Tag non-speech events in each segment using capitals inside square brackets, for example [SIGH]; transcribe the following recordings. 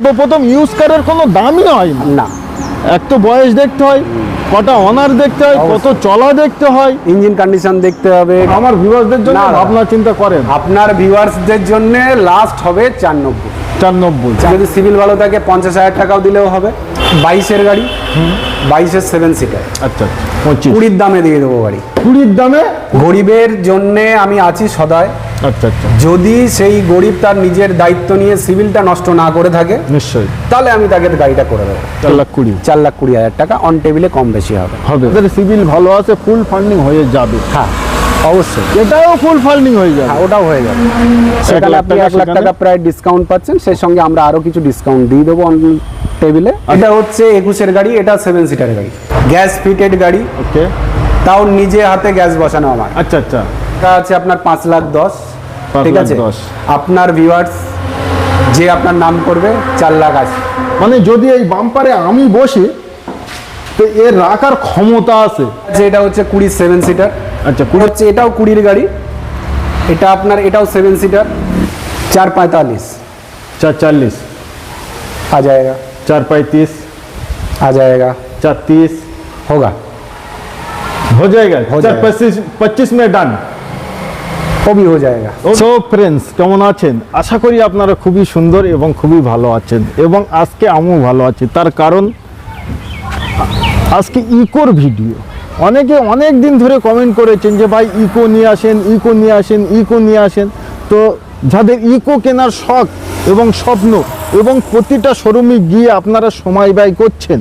প্রথম ইউজ কারের কোনো দামই হয় না। এক তো বয়স দেখতে হয় কটা অনার দেখতে হয় কত চলা দেখতে হয়। ইঞ্জিন কন্ডিশন দেখতে হবে। আমার ভিউয়ার্সদের জন্য। ভাবনা চিন্তা করেন। আপনার ভিউয়ার্সদের জন্য লাস্ট হবে চার নব্বই। চার নব্বই যদি সিভিল ভালো থাকে পঞ্চাশ হাজার টাকাও দিলেও হবে। বাইশের গাড়ি বাইশের সেভেন সিটার আচ্ছা আচ্ছা পঁচিশ। কুড়ির দামে দিয়ে দেবো গাড়ি। কুড়ির দামে? গরিবের জন্যে আমি আছি সদায়। আচ্ছা আচ্ছা। যদি সেই গরিব তার নিজের দায়িত্ব নিয়ে সিভিলটা নষ্ট না করে থাকে নিশ্চয়ই। তাহলে আমি তাকে গাড়িটা করে দেবো। চার লাখ কুড়ি। চার লাখ কুড়ি হাজার টাকা অন টেবিলে কম বেশি হবে। হবে। সিভিল ভালো আছে ফুল ফান্ডিং হয়ে যাবে। হ্যাঁ। অবশ্যই। এটাও ফুল ফান্ডিং হয়ে যাবে। হ্যাঁ ওটাও হয়ে যাবে। সেখানে আপনি এক লাখ টাকা প্রায় ডিসকাউন্ট পাচ্ছেন সেই সঙ্গে আমরা আরও কিছু ডিসকাউন্ট দিয়ে দেবো টেবিলে এটা হচ্ছে একুশের গাড়ি এটা সেভেন সিটার গাড়ি। গ্যাস ফিটেড গাড়ি। ওকে তাও নিজে হাতে গ্যাস বসানো আমার। আচ্ছা আচ্ছা। এটা আছে আপনার পাঁচ লাখ দশ। ঠিক আছে। আপনার ভিউয়ার্স যে আপনার নাম করবে চার লাখ আশি। মানে যদি এই বাম্পারে আমি বসি তো এর রাখার ক্ষমতা আছে। যে এটা হচ্ছে কুড়ি সেভেন সিটার আচ্ছা কুড়ি হচ্ছে এটাও কুড়ির গাড়ি এটা আপনার এটাও সেভেন সিটার চার পঁয়তাল্লিশ চার চাল্লিশ आ जाएगा चार पैंतीस आ जाएगा चार तीस होगा हो जाएगा हो चार जाएगा। पच्चीस पच्चीस में ডান वो भी हो जाएगा সো ফ্রেন্ডস কেমন আছেন আশা করি আপনারা খুবই সুন্দর এবং খুবই ভালো আছেন এবং আজকে আমিও ভালো আছি তার কারণ আ- আজকে ইকোর ভিডিও অনেকে অনেক দিন ধরে কমেন্ট করেছেন যে ভাই ইকো নিয়ে আসেন ইকো নিয়ে আসেন ইকো নিয়ে আসেন। তো যাদের ইকো কেনার শখ এবং স্বপ্ন এবং প্রতিটা শোরুমে গিয়ে আপনারা সময় ব্যয় করছেন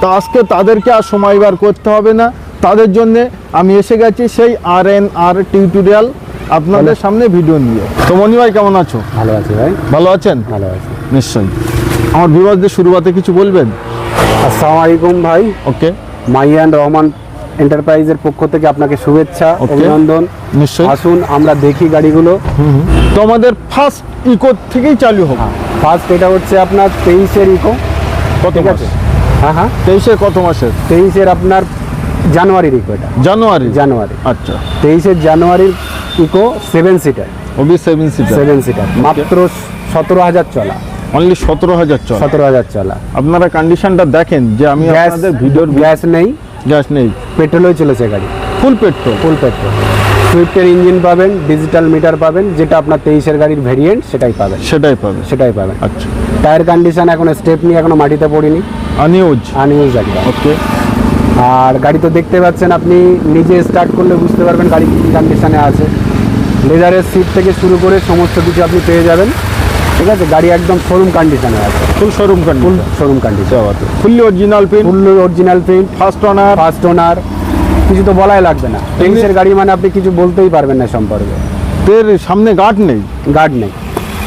তো আজকে তাদেরকে আর সময় বার করতে হবে না। তাদের জন্য আমি এসে গেছি সেই আর এন আর টিউটোরিয়াল আপনাদের সামনে ভিডিও নিয়ে। তো মনি ভাই কেমন আছো? ভালো আছে ভাই। ভালো আছেন? ভালো আছে। নিশ্চয়ই। আমার বিবাদদের শুরুয়াতে কিছু বলবেন? আসসালামু আলাইকুম ভাই। ওকে মাই অ্যান্ড রহমান এন্টারপ্রাইজের পক্ষ থেকে আপনাকে শুভেচ্ছা অভিনন্দন। নিশ্চয়ই। আসুন আমরা দেখি গাড়িগুলো। তো আমাদের ফার্স্ট ইকো থেকেই চালু হবে। ফার্স্ট এটা হচ্ছে আপনার তেইশের ইকো কত আছে? হ্যাঁ হ্যাঁ। তেইশের কত মাসের? তেইশের আপনার জানুয়ারির ইকো এটা। জানুয়ারি জানুয়ারি আচ্ছা। তেইশের জানুয়ারির ইকো সেভেন সিটার ওবি সেভেন সিটার সেভেন সিটার মাত্র সতেরো হাজার চলা। অনলি সতেরো হাজার চল? সতেরো হাজার চলা। আপনারা কন্ডিশনটা দেখেন যে আমি আপনাদের ভিডিওর গ্যাস নেই। গ্যাস নেই। পেট্রোলই চলেছে গাড়ি। ফুল পেট্রোল ফুল পেট্রোল সুইফটের ইঞ্জিন পাবেন ডিজিটাল মিটার পাবেন যেটা আপনার তেইশের গাড়ির ভেরিয়েন্ট সেটাই পাবেন। সেটাই পাবে সেটাই পাবেন। আচ্ছা। টায়ার কন্ডিশন এখন স্টেপ নিয়ে এখনও মাটিতে পড়িনি। আনিউজ আনইউজ গাড়ি। ওকে আর গাড়ি তো দেখতে পাচ্ছেন আপনি নিজে স্টার্ট করলে বুঝতে পারবেন গাড়ি কী কন্ডিশনে আছে। লেজারের সিট থেকে শুরু করে সমস্ত কিছু আপনি পেয়ে যাবেন। ঠিক আছে? গাড়ি একদম শোরুম কন্ডিশনে আছে। Full showroom full showroom condition fully original pin full original print first owner first owner কিছু তো বলাই লাগবে না। তেইশের গাড়ি মানে আপনি কিছু বলতেই পারবেন না সম্পর্কে। এর সামনে গার্ড নেই? গার্ড নেই।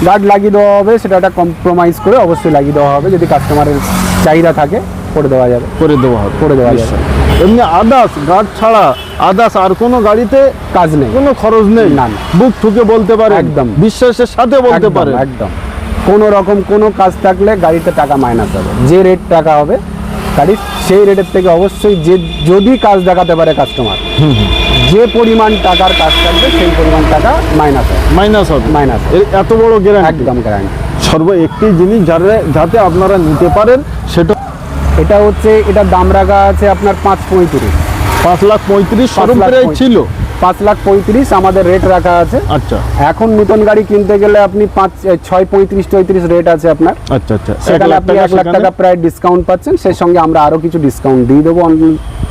গার্ড লাগিয়ে দেওয়া হবে সেটা একটা কম্প্রোমাইজ করে অবশ্যই লাগিয়ে দেওয়া হবে। যদি কাস্টমারের চাহিদা থাকে করে দেওয়া যাবে। করে দেওয়া হবে। করে দেওয়া যাবে। এমনি আদার্স গার্ড ছাড়া আদার্স আর কোনো গাড়িতে কাজ নেই। কোনো খরচ নেই? না। বুক ঠুকে বলতে পারে একদম। বিশ্বাসের সাথে বলতে পারে একদম। কোনো রকম কোনো কাজ থাকলে গাড়িতে টাকা মাইনাস হবে। যে রেট টাকা হবে গাড়ির সেই রেটের থেকে অবশ্যই যে যদি কাজ দেখাতে পারে কাস্টমার যে পরিমাণ টাকার কাজ থাকবে সেই পরিমাণ টাকা মাইনাস হবে। মাইনাস হবে? মাইনাস এত বড় গ্যারান্টি একদম গ্যারান্টি সর্ব একটি জিনিস যাতে যাতে আপনারা নিতে পারেন সেটা এটা হচ্ছে এটা দাম রাখা আছে আপনার পাঁচ পঁয়ত্রিশ। পাঁচ লাখ পঁয়ত্রিশ। ছিল। পাঁচ লাখ পঁয়ত্রিশ আমাদের রেট রাখা আছে। আচ্ছা। এখন নতুন গাড়ি কিনতে গেলে আপনি পাঁচ ছয় পঁয়ত্রিশ চৌত্রিশ রেট আছে আপনার। আচ্ছা আচ্ছা। সেখানে আপনি এক লাখ টাকা প্রায় ডিসকাউন্ট পাচ্ছেন সেই সঙ্গে আমরা আরও কিছু ডিসকাউন্ট দিয়ে দেবো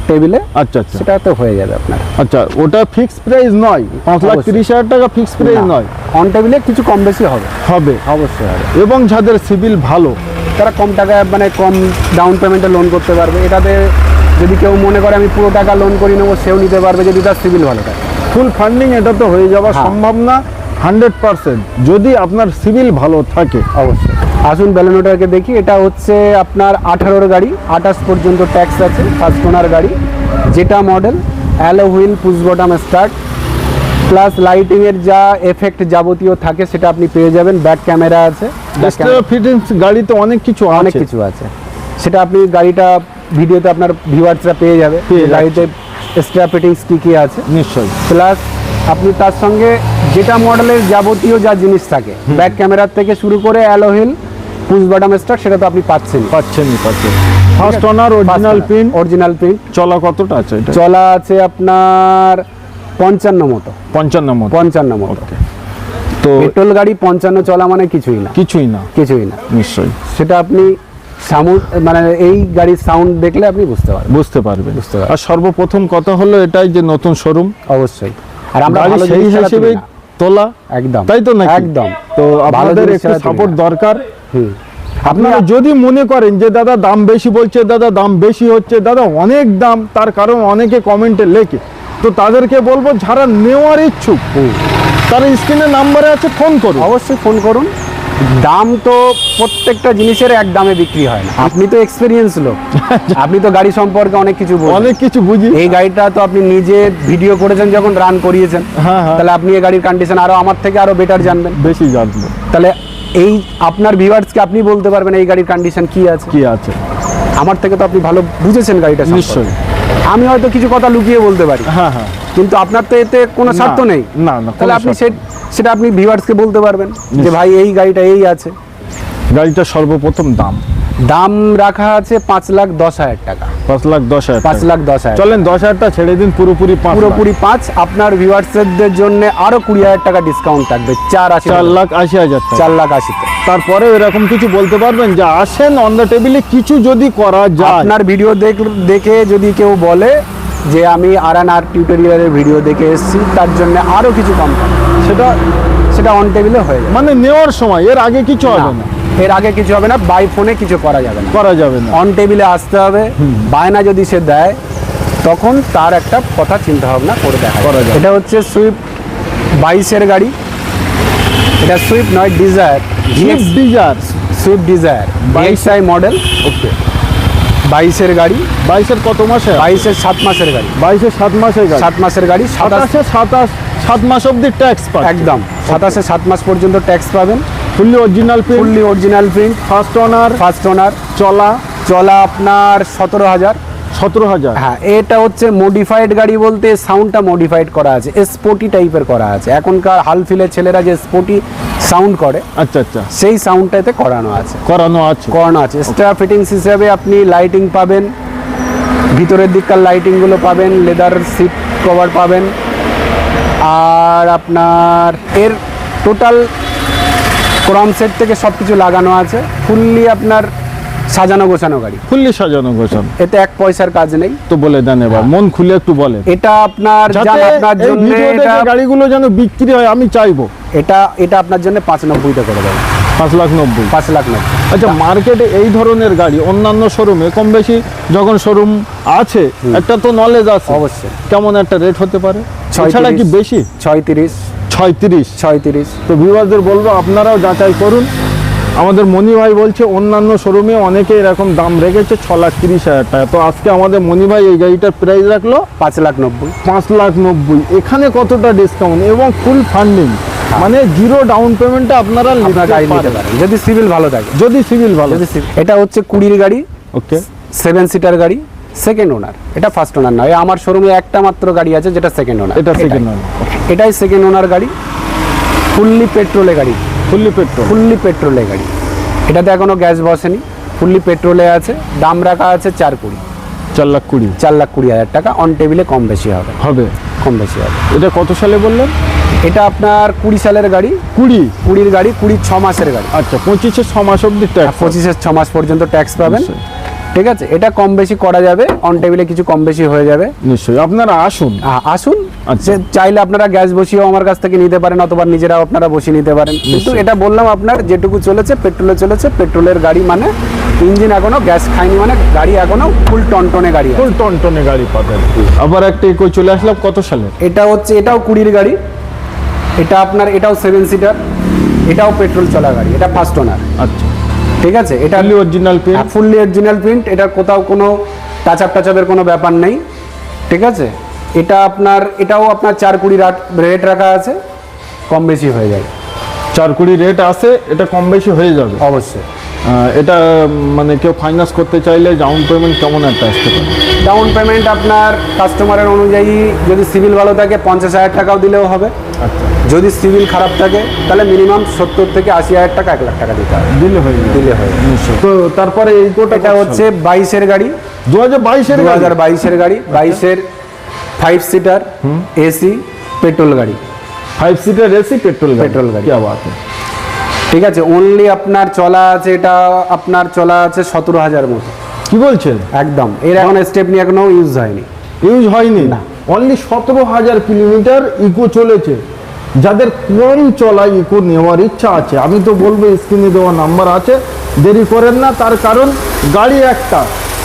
টেবিলে আচ্ছা আচ্ছা। সেটা তো হয়ে যাবে আপনার। আচ্ছা ওটা ফিক্সড প্রাইস নয়। পাঁচ লাখ তিরিশ হাজার টাকা ফিক্সড প্রাইস নয়। অন টেবিলে কিছু কম বেশি হবে। হবে। অবশ্যই হবে। এবং যাদের সিভিল ভালো। তারা কম টাকায় মানে কম ডাউন পেমেন্টে লোন করতে পারবে। এটাতে যদি কেউ মনে করে আমি পুরো টাকা লোন করে নেব সেও নিতে পারবে যদি তার সিভিল ভালো থাকে ফুল ফান্ডিং এটা তো হয়ে যাওয়া হ্যাঁ। সম্ভব না হান্ড্রেড পার্সেন্ট যদি আপনার সিভিল ভালো থাকে অবশ্যই। আসুন ব্যালেনোটাকে দেখি এটা হচ্ছে আপনার আঠারোর গাড়ি আঠাশ পর্যন্ত ট্যাক্স আছে ফার্স্ট ওনার গাড়ি যেটা model alloy wheel push button start plus লাইটিংয়ের যা এফেক্ট যাবতীয় থাকে সেটা আপনি পেয়ে যাবেন ব্যাক ক্যামেরা আছে ফিটিংস গাড়িতে অনেক কিছু অনেক কিছু আছে। সেটা আপনি গাড়িটা ভিডিওতে আপনার ভিউয়ার্সরা পেয়ে যাবে। গাড়িতে এক্সট্রা ফিটিংস কী কী আছে? নিশ্চয়ই। প্লাস আপনি তার সঙ্গে যেটা মডেলের যাবতীয় যা জিনিস থাকে ব্যাক ক্যামেরার থেকে শুরু করে অ্যালোহিল পুশ বাটাম স্টার্ট সেটা তো আপনি পাচ্ছেন। পাচ্ছেনই পাচ্ছেন। First owner original print original print চলা কতটা আছে এটা? চলা আছে আপনার পঞ্চান্ন মতো। পঞ্চান্ন মতো। পঞ্চান্ন মতো। তো পেট্রোল গাড়ি পঞ্চান্ন চলা মানে কিছুই না। কিছুই না। কিছুই না। নিশ্চয়ই। সেটা আপনি সাউন্ড মানে এই গাড়ির সাউন্ড দেখলে আপনি বুঝতে পারবেন। বুঝতে পারবেন। বুঝতে পারবেন। আর সর্বপ্রথম কথা হলো এটাই যে নতুন শোরুম অবশ্যই। আর আমরা ভালো সেই হিসেবে তোলা। একদম। তাই তো নাকি? একদম। তো আপনাদের একটু সাপোর্ট দরকার। হুম। আপনারা যদি মনে করেন যে দাদা দাম বেশি বলছে দাদা দাম বেশি হচ্ছে দাদা অনেক দাম তার কারণ অনেকে কমেন্টে লেখে। তো তাদেরকে বলব যারা নেওয়ার ইচ্ছুক। তারা স্ক্রিনে নাম্বারে আছে ফোন করুন। অবশ্যই ফোন করুন। দাম তো প্রত্যেকটা জিনিসের এক দামে বিক্রি হয় না। আপনি তো এক্সপিরিয়েন্স লোক। [LAUGHS] আপনি তো গাড়ি সম্পর্কে অনেক কিছু অনেক কিছু বুঝি। এই গাড়িটা তো আপনি নিজে ভিডিও করেছেন যখন রান করিয়েছেন। হ্যাঁ, হ্যাঁ। তাহলে আপনি এই গাড়ির কন্ডিশন আরও আমার থেকে আরও বেটার জানবেন। বেশি জানব। তাহলে এই আপনার ভিউয়ার্সকে আপনি বলতে পারবেন এই গাড়ির কন্ডিশন কি আছে? কি আছে? আমার থেকে তো আপনি ভালো বুঝেছেন গাড়িটা। নিশ্চয়ই। আমি হয়তো কিছু কথা লুকিয়ে বলতে পারি। হ্যাঁ হ্যাঁ। কিন্তু আপনার তো এতে কোনো স্বার্থ নেই। না, না, তাহলে আপনি সেটা আপনি ভিউয়ার্সকে বলতে পারবেন যে ভাই এই গাড়িটা এই আছে। গাড়িটা সর্বপ্রথম দাম? দাম রাখা আছে পাঁচ লাখ দশ হাজার টাকা। পাঁচ লাখ দশ হাজার পাঁচ লাখ দশ হাজার। চলেন দশ হাজারটা ছেড়ে দিন পুরোপুরি পাঁচ লাখ। পুরোপুরি পাঁচ। আপনার ভিউয়ার্সদের জন্য আরও কুড়ি হাজার টাকা ডিসকাউন্ট থাকবে চার আশি চার লাখ আশি হাজার চার লাখ আশিতে। তারপরে এরকম কিছু বলতে পারবেন? যে আসেন অন দ্য টেবিলে কিছু যদি করা যায়। আপনার ভিডিও দেখ- যদি কেউ বলে যে আমি আর আর টিউটোরিয়ালের ভিডিও দেখে এসেছি তার জন্য আরও কিছু কম সেটা সেটা অন টেবিলে হয়ে যাবে। মানে নেওয়ার সময় এর আগে কিছু হবে না। এর আগে কিছু হবে না বাই ফোনে কিছু করা যাবে না। করা যাবে না। অন টেবিলে আসতে হবে। বায়না যদি সে দেয় তখন তার একটা কথা চিন্তা ভাবনা করে দেখা করা যাবে। এটা হচ্ছে সুইফট বাইশের গাড়ি। এটা সুইফট নয় Dzire Swift Dzire Swift Dzire বাইশাই model okay বাইশের গাড়ি। বাইশের কত মাসে? বাইশের সাত মাসের গাড়ি। বাইশের সাত মাসের গাড়ি। সাত মাসের গাড়ি সাতাশে সাতাশ সাত মাস অব্দি ট্যাক্স পায় একদম। সাতাশে সাত মাস পর্যন্ত ট্যাক্স পাবেন। Fully original print fully original print first owner first owner চলা চলা আপনার সতেরো হাজার। সতেরো হাজার? হ্যাঁ এটা হচ্ছে মডিফাইড গাড়ি বলতে সাউন্ডটা মডিফাইড করা আছে স্পোর্টি টাইপের করা আছে। এখনকার হাল ফিলের ছেলেরা যে স্পোর্টি সাউন্ড করে আচ্ছা আচ্ছা। সেই সাউন্ডটাতে করানো আছে। করানো আছে। করানো আছে। স্টার ফিটিংস হিসেবে আপনি লাইটিং পাবেন ভিতরের দিককার লাইটিংগুলো পাবেন লেদার সিট কভার পাবেন। আর আপনার এর টোটাল ক্রম সেট থেকে সব কিছু লাগানো আছে ফুললি আপনার সাজানো গোছানো গাড়ি। ফুললি সাজানো গোছানো। এতে এক পয়সার কাজ নেই। তো বলে দেন এবার মন খুলে একটু বলেন। এটা আপনার আপনার জন্য এটা গাড়িগুলো যেন বিক্রি হয় আমি চাইব। এটা এটা আপনার জন্য পাঁচ নব্বইতে করে দেবে। পাঁচ লাখ নব্বই। পাঁচ লাখ নব্বই। আচ্ছা মার্কেটে এই ধরনের গাড়ি অন্যান্য শোরুমে কম বেশি যখন শোরুম আছে একটা তো নলেজ আছে। অবশ্যই। কেমন একটা রেট হতে পারে। এছাড়া কি বেশি? ছয়ত্রিশ। ছয়ত্রিশ। ছয়ত্রিশ। তো ভিউয়ারদের বলব আপনারাও যাচাই করুন। আমাদের মনি ভাই বলছে অন্যান্য শোরুমে অনেকে এরকম দাম রেখেছে ছ লাখ তিরিশ হাজার টাকা। তো আজকে আমাদের মনি ভাই এই গাড়িটার প্রাইস রাখল পাঁচ লাখ নব্বই। পাঁচ লাখ নব্বই। এখানে কতটা ডিসকাউন্ট এবং ফুল ফান্ডিং মানে জিরো ডাউন পেমেন্টে আপনারা গাড়ি নিতে পারেন। যদি সিভিল ভালো থাকে। যদি সিভিল ভালো এটা হচ্ছে কুড়ির গাড়ি। ওকে সেভেন সিটার গাড়ি। সেকেন্ড ওনার এটা ফার্স্ট ওনার নয় আমার শোরুমে একটা মাত্র গাড়ি আছে যেটা সেকেন্ড ওনার এটা সেকেন্ড হ্যান্ড এটাই সেকেন্ড ওনার গাড়ি ফুললি পেট্রোলে গাড়ি। ফুললি পেট্রোল ফুললি পেট্রোলে গাড়ি। এটাতে এখনও গ্যাস বসেনি। ফুললি পেট্রোলে আছে দাম রাখা আছে চার কুড়ি। চার লাখ কুড়ি? চার লাখ কুড়ি হাজার টাকা অন টেবিলে কম বেশি হবে। হবে? কম বেশি হবে। এটা কত সালে বললেন? এটা আপনার কুড়ি সালের গাড়ি। কুড়ি? কুড়ির গাড়ি কুড়ি ছ মাসের গাড়ি। আচ্ছা পঁচিশে ছ মাস অব্দি ট্যাক্স পঁচিশের ছ মাস পর্যন্ত ট্যাক্স পাবেন। ঠিক আছে? এটা কম বেশি করা যাবে। অন টেবিলে কিছু কম বেশি হয়ে যাবে। নিশ্চয়ই। আপনারা আসুন। আসুন। আচ্ছা। চাইলে আপনারা গ্যাস বসিয়েও আমার কাছ থেকে নিতে পারেন অথবা নিজেরাও আপনারা বসিয়ে নিতে পারেন। কিন্তু এটা বললাম আপনার যেটুকু চলেছে পেট্রোলে চলেছে পেট্রোলের গাড়ি মানে ইঞ্জিন এখনও গ্যাস খায়নি মানে গাড়ি এখনও ফুল টনটনে গাড়ি। ফুল টনটনে গাড়ি পাবেন। আবার একটা কই চলে আসলাম কত সালে? এটা হচ্ছে এটাও কুড়ির গাড়ি। এটা আপনার এটাও সেভেন সিটার এটাও পেট্রোল চলা গাড়ি এটা ফার্স্ট ওনার আচ্ছা। ঠিক আছে? এটা fully original print fully original print এটা কোথাও কোনো টাচ আপ টাচ আপের কোনো ব্যাপার নেই। ঠিক আছে? এটা আপনার এটাও আপনার চার কুড়ি রেট রাখা আছে কম বেশি হয়ে যাবে। চার কুড়ি রেট আছে এটা কম বেশি হয়ে যাবে। অবশ্যই। এটা মানে কেউ ফাইন্যান্স করতে চাইলে ডাউন পেমেন্ট কেমন একটা আসতে পারে? ডাউন পেমেন্ট আপনার কাস্টমারের অনুযায়ী যদি সিভিল ভালো থাকে পঞ্চাশ হাজার টাকাও দিলেও হবে। আচ্ছা। যদি সিভিল খারাপ থাকে তাহলে মিনিমাম সত্তর থেকে আশি হাজার টাকা এক লাখ টাকা দিতে হবে। দিলে হয়ে দিলে হয় তো তারপরে এই কোটা এটা হচ্ছে বাইশের গাড়ি। দু হাজার বাইশের দু হাজার বাইশের গাড়ি বাইশের ফাইভ সিটার এসি পেট্রোল গাড়ি। Five seater AC petrol petrol গাড়ি। है। ঠিক আছে অনলি আপনার চলা আছে এটা আপনার চলা আছে সতেরো হাজার মতো। কি বলছেন? একদম এর এখন স্টেপনি এখনও ইউজ হয়নি। ইউজ হয়নি? না। অনলি সতেরো হাজার কিলোমিটার ইকো চলেছে। যাদের কম চলা ইকো নেওয়ার ইচ্ছা আছে আমি তো বলব স্ক্রিনে দেওয়া নাম্বার আছে দেরি করেন না তার কারণ গাড়ি একটা।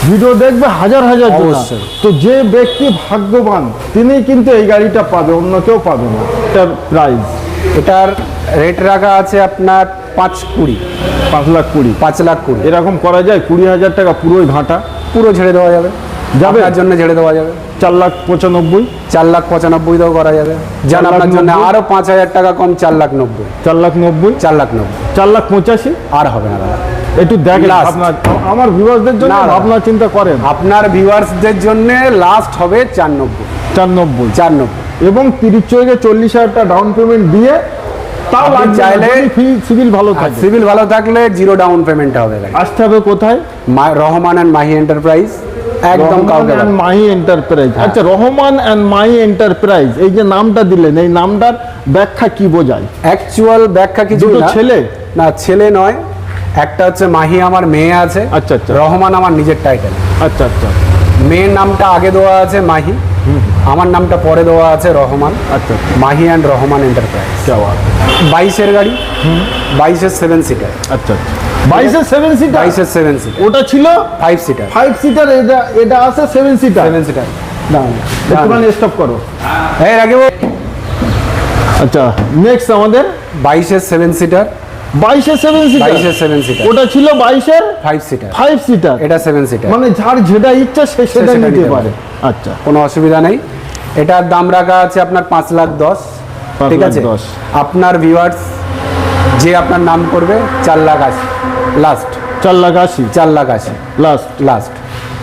ভিডিও দেখবে হাজার হাজার। অবশ্যই। তো যে ব্যক্তি ভাগ্যবান তিনি কিন্তু এই গাড়িটা পাবে অন্য কেউ পাবে না। এটার প্রাইস এটার রেট রাখা আছে আপনার পাঁচ কুড়ি। পাঁচ লাখ কুড়ি। পাঁচ লাখ কুড়ি। এরকম করা যায় কুড়ি হাজার টাকা পুরোই ঘাটা পুরো ছেড়ে দেওয়া যাবে। যাবে? আপনার জন্য ছেড়ে দেওয়া যাবে। চার লাখ পঁচানব্বই। চার লাখ পঁচানব্বই দাও করা যাবে। যান আপনার জন্য নব্বই? আরও পাঁচ হাজার টাকা কম চার লাখ নব্বই। চার লাখ নব্বই। চার লাখ নব্বই। চার লাখ পঁচাশি। আর হবে না দাদা। একটু দেখেন আপনার আমার ভিউয়ারদের জন্য। ভাবনা চিন্তা করেন। আপনার ভিউয়ার্সদের জন্য লাস্ট হবে চার নব্বই চার নব্বই চার নব্বই এবং তিরিশ চোখে চল্লিশ হাজার টাকা ডাউন পেমেন্ট দিয়ে তাও চাইলে- সিভিল ভালো থাকে সিভিল ভালো থাকলে জিরো ডাউন পেমেন্ট হবে আসতে হবে কোথায়? রহমান অ্যান্ড মাহি এন্টারপ্রাইজ একদম কাউকে মাহি এন্টারপ্রাইজ আচ্ছা রহমান অ্যান্ড মাহি এন্টারপ্রাইজ এই যে নামটা দিলেন এই নামটার ব্যাখ্যা কি বোঝায়? অ্যাকচুয়াল ব্যাখ্যা কিছু ছেলে? না ছেলে নয় একটা হচ্ছে মাহি আমার মেয়ে আছে আচ্ছা আচ্ছা। রহমান আমার নিজের টাইটেল আচ্ছা আচ্ছা। মেয়ের নামটা আগে দেওয়া আছে মাহি আমার নামটা পরে দেওয়া আছে রহমান। আচ্ছা। মাহি অ্যান্ড রহমান এন্টারপ্রাইজ বাইশের গাড়ি বাইশের সেভেন সিটার আচ্ছা, আচ্ছা বাইশের সেভেন সিটার বাইশের সেভেন সিটার ওটা ছিল? ফাইভ সিটার ফাইভ সিটার এটা এটা আছে সেভেন সিটার সেভেন সিটার না স্টপ করো। এর আগে আচ্ছা নেক্সট আমাদের? বাইশের সেভেন সিটার বাইশের সেভেন সিটার বাইশের সেভেন সিটার ওটা ছিল বাইশের ফাইভ সিটার ফাইভ সিটার এটা সেভেন সিটার মানে যার যেটা ইচ্ছা সে সেটা নিতে পারে। আচ্ছা। কোনো অসুবিধা নেই। এটার দাম রাখা আছে আপনার পাঁচ লাখ দশ। ঠিক আছে। আপনার ভিউয়ার্স যে আপনার নাম করবে চার লাখ আশি। লাস্ট চার লাখ আশি। চার লাখ আশি। লাস্ট লাস্ট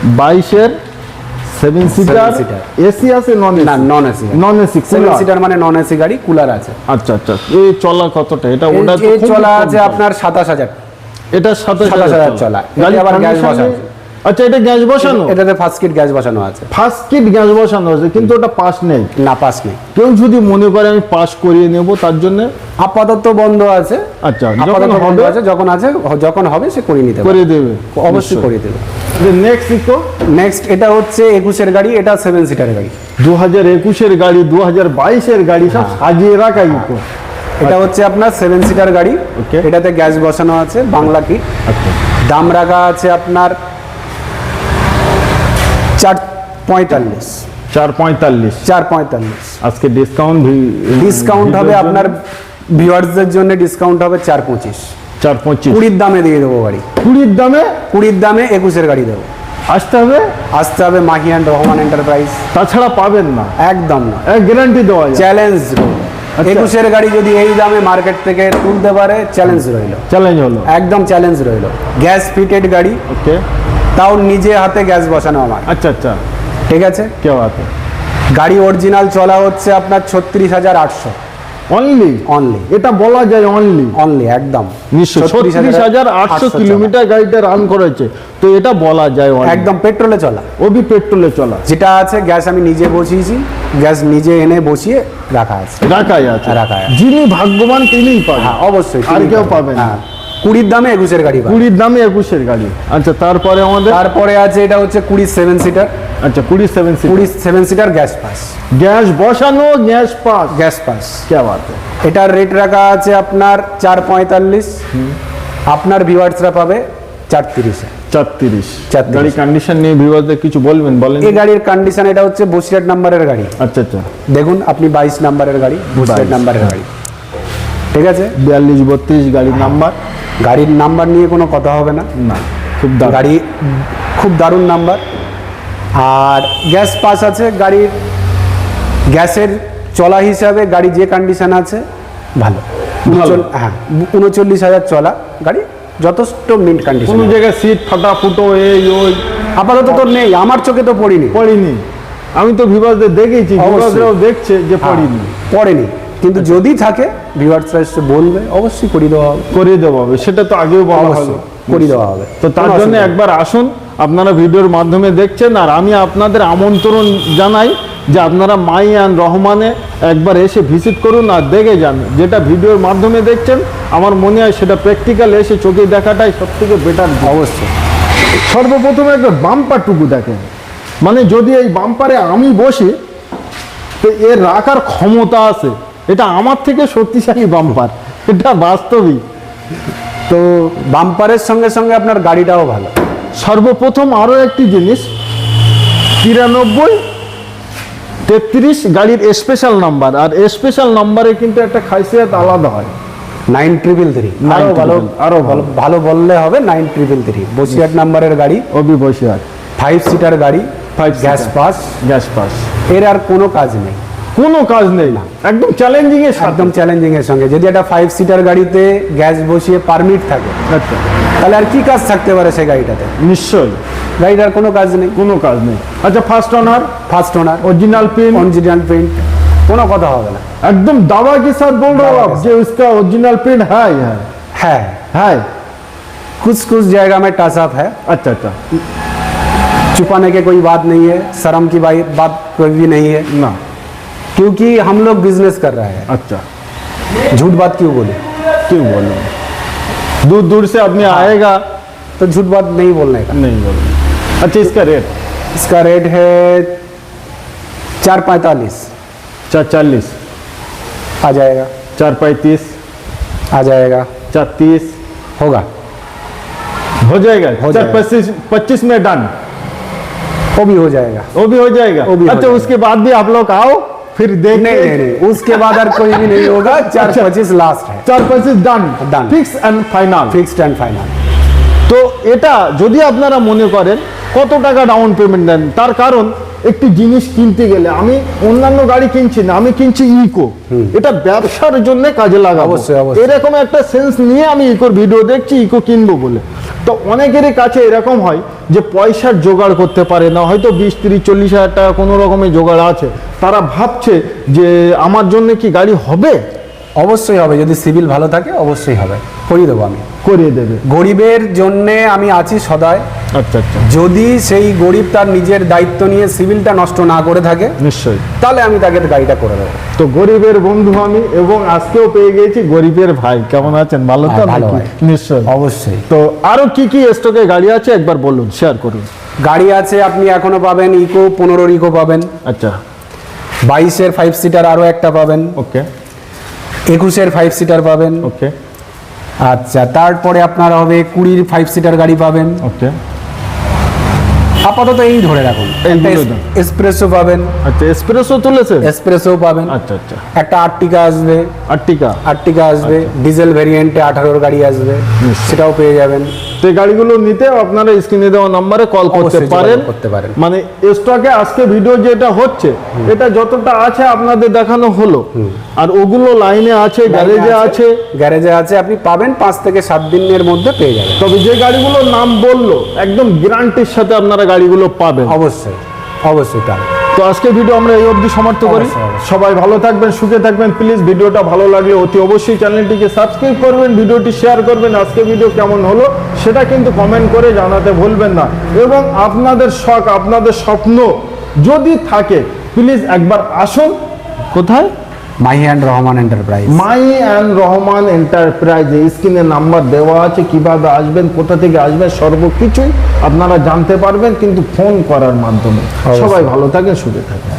বাইশের সেভেন সিটার। এসি আছে নন না non AC non AC seven seater মানে নন এসি গাড়ি কুলার আছে। আচ্ছা আচ্ছা। এই চলা কতটা? এটা ওটা তো চলা আছে আপনার সাতাশ হাজার। এটা সাতাশ 27,000 হাজার চলা। গাড়ি আবার গ্যাস বসা? আচ্ছা এটা গ্যাস বসানো? এটাতে ফার্স্ট কিট গ্যাস বসানো আছে। ফার্স্ট কিট গ্যাস বসানো আছে কিন্তু ওটা পাস নেই। না পাস নেই। কেউ যদি মনে করে আমি পাস করিয়ে নেব তার জন্য? আপাতত বন্ধ আছে। আচ্ছা আপাতত বন্ধ আছে যখন আছে যখন হবে সে করে নিতে করে দেবে। অবশ্যই করে দেবে। নেক্সট ইকো নেক্সট এটা হচ্ছে একুশের গাড়ি এটা সেভেন সিটার গাড়ি। দু হাজার একুশের গাড়ি দু হাজার বাইশের গাড়ি সব হ্যাঁ। সাজিয়ে রাখা ইকো এটা হচ্ছে আপনার সেভেন সিটার গাড়ি. এটাতে গ্যাস বসানো আছে বাংলা কি আচ্ছা। দাম রাখা আছে আপনার চার পঁয়তাল্লিশ। চার পঁয়তাল্লিশ। চার পঁয়তাল্লিশ। আজকে ডিসকাউন্ট ডিসকাউন্ট হবে আপনার ভিউয়ার্সদের জন্য ডিসকাউন্ট হবে চার পঁচিশ। চার পঁচিশ। কুড়ির দামে দিয়ে দেবো গাড়ি। কুড়ির দামে? কুড়ির দামে একুশের গাড়ি দেবো। আসতে হবে? আসতে হবে মাহি অ্যান্ড রহমান এন্টারপ্রাইজ তাছাড়া পাবেন না। একদম না। গ্যারান্টি দেওয়া চ্যালেঞ্জ। একুশের গাড়ি যদি এই দামে মার্কেট থেকে তুলতে পারে চ্যালেঞ্জ রইল। চ্যালেঞ্জ হলো। একদম চ্যালেঞ্জ রইল। গ্যাস ফিটেড গাড়ি। ওকে তাও নিজে হাতে গ্যাস বসানো আমার। আচ্ছা আচ্ছা। ঠিক আছে? কে বাত গাড়ি অরিজিনাল চলা হচ্ছে আপনার ছত্রিশ হাজার আটশো। অনলি অনলি এটা বলা যায় অনলি অনলি একদম। ছত্রিশ হাজার আটশো কিলোমিটার গাড়িটা রান করেছে। তো এটা বলা যায় একদম পেট্রোলে চলা। ওবি পেট্রোলে চলা। যেটা আছে গ্যাস আমি নিজে বসিয়েছি। গ্যাস নিজে এনে বসিয়ে রাখা আছে। রাখাই আছে। রাখা যিনি ভাগ্যবান তিনিই পাবেন। হ্যাঁ অবশ্যই আর কেউ পাবে না। হ্যাঁ। কুড়ির দামে একুশের গাড়ি কুড়ির দামে একুশের গাড়ি। আচ্ছা তারপরে আমাদের? তারপরে আছে এটা হচ্ছে কুড়ি সেভেন সিটার আচ্ছা কুড়ি সেভেন কুড়ি seven seater gas pass gas বসানো গ্যাস পাস গ্যাস পাস কে বাত? এটার রেট রাখা আছে আপনার চার পঁয়তাল্লিশ। আপনার ভিউয়ার্সরা পাবে চার তিরিশে চারত্রিশ। 34 গাড়ি কন্ডিশন নিয়ে ভিউয়ারদের কিছু বলবেন? বলেন। এই গাড়ির কন্ডিশন এটা হচ্ছে বসিরহাট নাম্বারের গাড়ি। আচ্ছা আচ্ছা। দেখুন আপনি বাইশ নাম্বারের গাড়ি বসিরহাট 22 নাম্বারের গাড়ি। ঠিক আছে? বিয়াল্লিশ বত্রিশ গাড়ির নাম্বার গাড়ির নাম্বার নিয়ে কোনো কথা হবে না। না খুব গাড়ি খুব দারুণ নাম্বার। আর গ্যাস পাস আছে গাড়ির গ্যাসের চলা হিসাবে গাড়ি যে কন্ডিশন আছে ভালো। হ্যাঁ উনচল্লিশ হাজার চলা গাড়ি যথেষ্ট মিন্ট কন্ডিশন কোনো জায়গায় সিট ফাটা ফুটো এই ওই। আপাতত তো নেই আমার চোখে তো পড়িনি। পড়িনি। আমি তো ভিভাসদের দেখেছি। ভিভাসরাও দেখছে যে হ্যাঁ, পড়িনি। পড়েনি। কিন্তু যদি থাকে ভিউয়ার্সরা এসে বলবে অবশ্যই করে দেওয়া হবে। করে দেওয়া হবে সেটা তো আগেও বলা হলো। অবশ্যই করে দেওয়া হবে। তো তার জন্য একবার আসুন আপনারা ভিডিওর মাধ্যমে দেখছেন আর আমি আপনাদের আমন্ত্রণ জানাই যে আপনারা মাই অ্যান্ড রহমানে একবার এসে ভিজিট করুন আর দেখে যান। যেটা ভিডিওর মাধ্যমে দেখছেন আমার মনে হয় সেটা প্র্যাকটিক্যাল এসে চোখে দেখাটাই সব থেকে বেটার অবশ্যই। সর্বপ্রথমে একটা বাম্পারটুকু দেখেন। মানে যদি এই বাম্পারে আমি বসি তো এর রাখার ক্ষমতা আছে। এটা আমার থেকে শক্তিশালী বাম্পার। এটা বাস্তবিক তো বাম্পারের সঙ্গে সঙ্গে আপনার গাড়িটাও ভালো। সর্বপ্রথম আরও একটি জিনিস তিরানব্বই তেত্রিশ গাড়ির স্পেশাল নাম্বার আর স্পেশাল নাম্বারে কিন্তু একটা খাসিয়াত আলাদা হয়। নাইন ট্রিপল থ্রি ভালো আরও ভালো। ভালো বললে হবে নাইন ট্রিপল থ্রি বসিরহাট নাম্বারের গাড়ি। অভিবসী হয় ফাইভ সিটার গাড়ি। Five gas pass gas pass এর আর কোনো কাজ নেই। কোনো কাজ নেই একদম চ্যালেঞ্জিং এর সাথে একদম চ্যালেঞ্জিং এর সঙ্গে যদি একটা ফাইভ সিটার গাড়িতে গ্যাস বসিয়ে পারমিট থাকে আচ্ছা তাহলে আর কি কাজ থাকতে পারে সেই গাড়িটাতে নিশ্চয়ই গাড়িটার কোনো কাজ নেই কোনো কাজ নেই আচ্ছা first owner first owner original pin original print কোনো কথা হবে না एकदम दावा के साथ बोल रहे हो दावा आप के कि उसका ओरिजिनल प्रिंट है ही है है है कुछ कुछ जगह में टच अप है अच्छा अच्छा छुपाने की कोई बात नहीं है शर्म की बाई- बात कोई भी नहीं है ना क्योंकि हम लोग बिज़नेस कर रहे हैं। अच्छा। झूठ बात क्यों बोले? क्यों बोलो? दूर दूर से आदमी आएगा तो झूठ बात नहीं बोलने का। नहीं बोलो अच्छा इसका रेट इसका रेट है चार पैंतालीस। चार चालीस। आ जाएगा। चार पैंतीस। आ जाएगा। चार तीस। होगा। हो जाएगा। हो चार पच्चीस पच्चीस में डन वो भी हो जाएगा। वो भी हो जाएगा। वो भी अच्छा उसके बाद भी आप लोग आओ। फिर देख नहीं नहीं नहीं उसके बाद और कोई भी नहीं होगा [LAUGHS] चार अच्छा। पच्चीस लास्ट है চার পঁচিশ done Done. Fix and final fixed and final তো এটা যদি আপনারা মনে করেন কত টাকা ডাউন পেমেন্ট দেন তার কারণ একটি জিনিস কিনতে গেলে আমি অন্যান্য গাড়ি কিনছি না আমি কিনছি ইকো এটা ব্যবসার জন্য কাজে লাগাবো অবশ্যই, অবশ্যই। এরকম একটা সেন্স নিয়ে আমি ইকোর ভিডিও দেখছি ইকো কিনবো বলে তো অনেকেরই কাছে এরকম হয় যে পয়সার জোগাড় করতে পারে না, হয়তো বিশ, তিরিশ, চল্লিশ হাজার টাকা কোনো রকমের জোগাড় আছে। তারা ভাবছে যে আমার জন্য কি গাড়ি হবে? অবশ্যই হবে, যদি সিভিল ভালো থাকে অবশ্যই হবে। করিয়ে দেবো আমি। করিয়ে দেবে। গরিবের জন্যে আমি আছি সদায়। আচ্ছা আচ্ছা। যদি সেই গরিব তার নিজের দায়িত্ব নিয়ে সিভিলটা নষ্ট না করে থাকে নিশ্চয়ই। তাহলে আমি তাকে গাড়িটা করে দেবো। তো গরিবের বন্ধু আমি এবং আজকেও পেয়ে গেছি গরিবের ভাই। কেমন আছেন? ভালো তো হ্যাঁ, ভালো নাকি? নিশ্চয়ই। অবশ্যই। তো আরও কি কি স্টকে গাড়ি আছে? একবার বলুন শেয়ার করুন। গাড়ি আছে আপনি এখনও পাবেন ইকো পনেরোর ইকো পাবেন। আচ্ছা। বাইশের ফাইভ সিটার আরও একটা পাবেন। ওকে একুশের ফাইভ সিটার পাবেন। ওকে আচ্ছা তারপরে আপনার হবে কুড়ির ফাইভ সিটার গাড়ি পাবেন। ওকে। আপাতত এই ধরে রাখুন। এসপ্রেসো পাবেন। আচ্ছা এসপ্রেসো তুলেছে? এসপ্রেসো পাবেন। আচ্ছা আচ্ছা। একটা আর্টিকা আসবে। আর্টিকা আর্টিকা আসবে। আচ্ছা। ডিজেল ভেরিয়েন্টে আঠারোর গাড়ি আসবে। সেটাও পেয়ে যাবেন। তো গাড়িগুলো নিতে আপনারা স্ক্রিনে দেওয়া নম্বরে কল করতে পারেন। করতে পারেন। মানে স্টকে আজকে ভিডিও যেটা হচ্ছে এটা যতটা আছে আপনাদের দেখানো হলো। আর ওগুলো লাইনে আছে গ্যারেজে আছে গ্যারেজে আছে আপনি পাবেন পাঁচ থেকে সাত দিনের মধ্যে পেয়ে যাবেন। তবে যে গাড়িগুলোর নাম বলল একদম গ্যারান্টির সাথে আপনারা গাড়িগুলো পাবেন। অবশ্যই অবশ্যই তাই তো আজকে ভিডিও আমরা এই অবধি সমাপ্ত করি। সবাই ভালো থাকবেন সুখে থাকবেন। প্লিজ ভিডিওটা ভালো লাগলে অতি অবশ্যই চ্যানেলটিকে সাবস্ক্রাইব করবেন ভিডিওটি শেয়ার করবেন। আজকে ভিডিও কেমন হলো সেটা কিন্তু কমেন্ট করে জানাতে ভুলবেন না। এবং আপনাদের শখ আপনাদের স্বপ্ন যদি থাকে প্লিজ একবার আসুন। কোথায়? Mahi and Rahman enterprise. Mahi and Rahman enterprise স্ক্রিনে নাম্বার দেওয়া আছে কীভাবে আসবেন কোথা থেকে আসবেন সর্বকিছুই আপনারা জানতে পারবেন কিন্তু ফোন করার মাধ্যমে। সবাই ভালো থাকেন সুখে থাকেন।